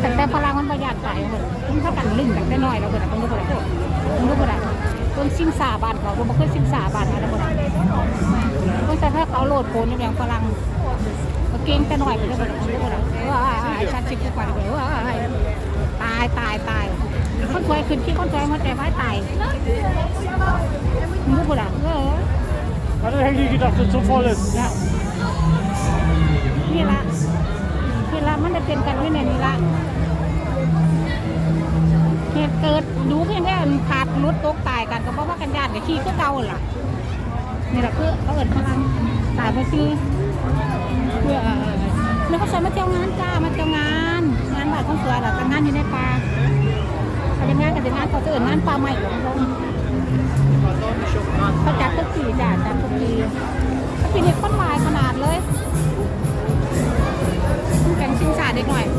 แต่แต่พลังมันประหยัดไปหมดมึงเท่ากันลึงแต่น้อยแล้วเบิดอะมึงรู้บ่ได้มึงรู้บ่ได้เพิ่งซิ่งสาบานเขาบ่เคยซิ่งสาบานอะไรบ่ได้เพิ่งแต่ถ้าเขาโหลดโผล่อย่างฝรั่งเก่งแต่น้อยไปเลยบ่ได้มึงรู้บ่ได้ว่าไอชัดชิบกว่าดีกว่าว่าตายตายตายคนสวยขึ้นที่คนสวยมาแต่ไว้ตายมึงรู้บ่ได้เออ Hatte Henki gedacht, dass es so voll ist. มันจะเป็นกันที่ไหนนี่ละเหตุเกิดดูเพียงแค่ขาดรถตกตายกันก็เพราะว่ากันญาติกับขี้ก็เก่าล่ะนี่แหละคือเขาเอิดพลังตายเพราะชื่อเพื่อแล้วเขาใส่มาเที่ยวงานจ้ามาเที่ยวงาน งานบ้านของสวยหรอแต่งานอยู่ในป่าเขาจะงานกันจะงานเขาจะเอิดงานป่าใหม่ของเราเขา เลยแกงชิงชาเด็กหน่อยน